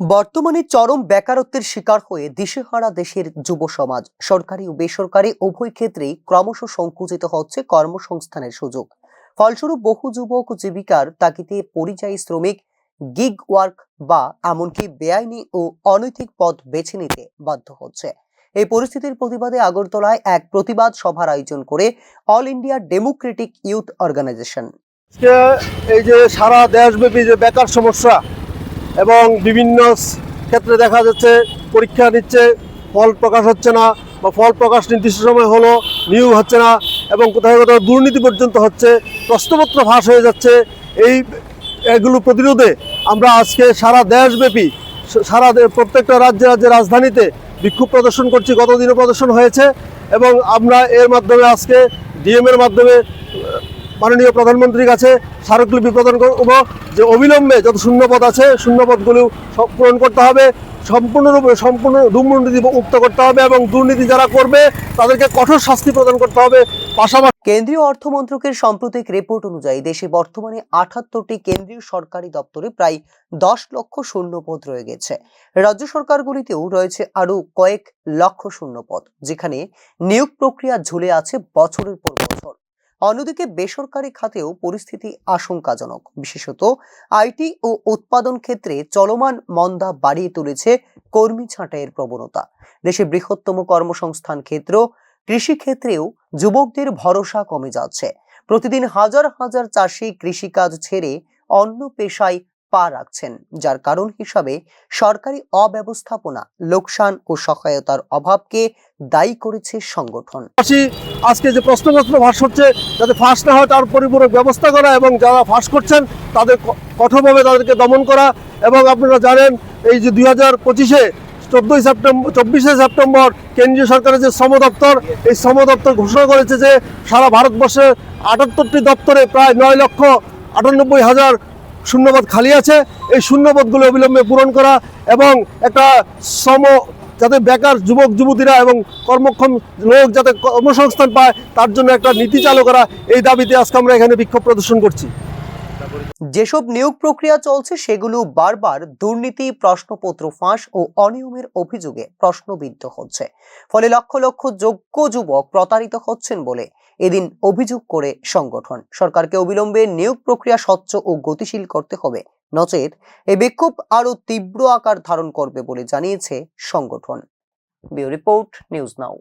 বর্তমানে চরম বেকারত্বের শিকার হয়ে দিশেহারা দেশের যুব সমাজ। সরকারি ও বেসরকারি উভয় ক্ষেত্রেই ক্রমশ সংকুচিত হচ্ছে কর্মসংস্থানের সুযোগ। ফলস্বরূপ বহু যুবক জীবিকার তাগিদে পরিযায়ী শ্রমিক গিগ ওয়ার্ক বা এমনকি বেআইনি ও অনৈতিক পথ বেছে নিতে বাধ্য হচ্ছে। এই পরিস্থিতির প্রতিবাদে আগরতলায় এক প্রতিবাদ সভার আয়োজন করে all India democratic youth organisation. এই যে সারা দেশব্যাপী যে বেকার সমস্যা এবং বিভিন্ন ক্ষেত্রে দেখা যাচ্ছে পরীক্ষা নিচ্ছে ফল প্রকাশ হচ্ছে না বা ফল প্রকাশ নির্দিষ্ট সময় হলো, নিয়োগ হচ্ছে না এবং কোথাও কোথাও দুর্নীতি পর্যন্ত হচ্ছে, প্রশ্নপত্র ফাঁস হয়ে যাচ্ছে। এই, এগুলো প্রতিরোধে আমরা আজকে সারা দেশব্যাপী, সারা প্রত্যেকটা রাজ্যে রাজ্যে রাজধানীতে বিক্ষোভ প্রদর্শন করছি, গতদিনও প্রদর্শন হয়েছে এবং আমরা এর মাধ্যমে আজকে ডিএম এর মাধ্যমে মাননীয় প্রধানমন্ত্রীর কাছে স্মারকলিপি প্রদান করব যে অবিলম্বে যত শূন্যপদ আছে, শূন্যপদগুলো পূরণ করতে হবে, সম্পূর্ণরূপে সম্পূর্ণ দুর্নীতি মুক্ত করতে হবে এবং দুর্নীতি যারা করবে, তাদেরকে কঠোর শাস্তি প্রদান করতে হবে। পাশাপাশি কেন্দ্রীয় অর্থমন্ত্রকের সাম্প্রতিক রিপোর্ট অনুযায়ী দেশে বর্তমানে আঠাত্তরটি কেন্দ্রীয় সরকারি দপ্তরে প্রায় দশ লক্ষ শূন্যপদ রয়ে গেছে। রাজ্য সরকারগুলিতেও রয়েছে আরও কয়েক লক্ষ শূন্যপদ, যেখানে নিয়োগ প্রক্রিয়া ঝুলে আছে বছরের পর অন্যদিকে বেসরকারি খাতেও পরিস্থিতি আশঙ্কাজনক। বিশেষত আইটি ও উৎপাদন ক্ষেত্রে চলমান মন্দা বাড়িয়ে তুলেছে কর্মী ছাঁটাইয়ের প্রবণতা। দেশে বৃহত্তম কর্মসংস্থান ক্ষেত্র কৃষিক্ষেত্রেও যুবকদের ভরসা কমে যাচ্ছে। প্রতিদিন হাজার হাজার চাষি কৃষিকাজ ছেড়ে অন্য পেশায় পা রাখছেন, যার কারণ হিসাবে সরকারি অব্যবস্থাপনা লোকসান ও সহায়তার অভাবকে দায়ী করেছে সংগঠন। আজকে যে প্রশ্নপত্র ফাঁস হচ্ছে, যাতে ফাঁস না হয় তার পরিপূরক ব্যবস্থা করা এবং যারা ফাঁস করছেন, তাদের কঠোরভাবে তাদেরকে দমন করা এবং আপনারা জানেন, এই যে দুই হাজার পঁচিশে, চোদ্দোই সেপ্টেম্বর চব্বিশে সেপ্টেম্বর কেন্দ্রীয় সরকারের যে শ্রম দপ্তর, এই শ্রম দপ্তর ঘোষণা করেছে যে সারা ভারতবর্ষে আটাত্তরটি দপ্তরে প্রায় নয় লক্ষ আটানব্বই হাজার শূন্যপদ খালি আছে। এই শূন্যপদগুলো অবিলম্বে পূরণ করা এবং একটা শ্রম যাতে বেকার যুবক, যুবতীরা এবং কর্মক্ষম লোক যাতে কর্মসংস্থান পায়, তার জন্য একটা নীতি চালু করা, এই দাবিতে আজকে আমরা এখানে বিক্ষোভ প্রদর্শন করছি। যেসব নিয়োগ প্রক্রিয়া চলছে, সেগুলো বারবার দুর্নীতি, প্রশ্নপত্র ফাঁস ও অনিয়মের অভিযোগে প্রশ্নবিদ্ধ হচ্ছে। ফলে লক্ষ লক্ষ যোগ্য যুবক প্রতারিত হচ্ছেন বলে এদিন অভিযোগ করে সংগঠন। সরকারকে অবিলম্বে নিয়োগ প্রক্রিয়া স্বচ্ছ ও গতিশীল করতে হবে। নচেত এ বিক্ষোভ আরও তীব্র আকার ধারণ করবে বলে জানিয়েছে সংগঠন। Bureau report, news now.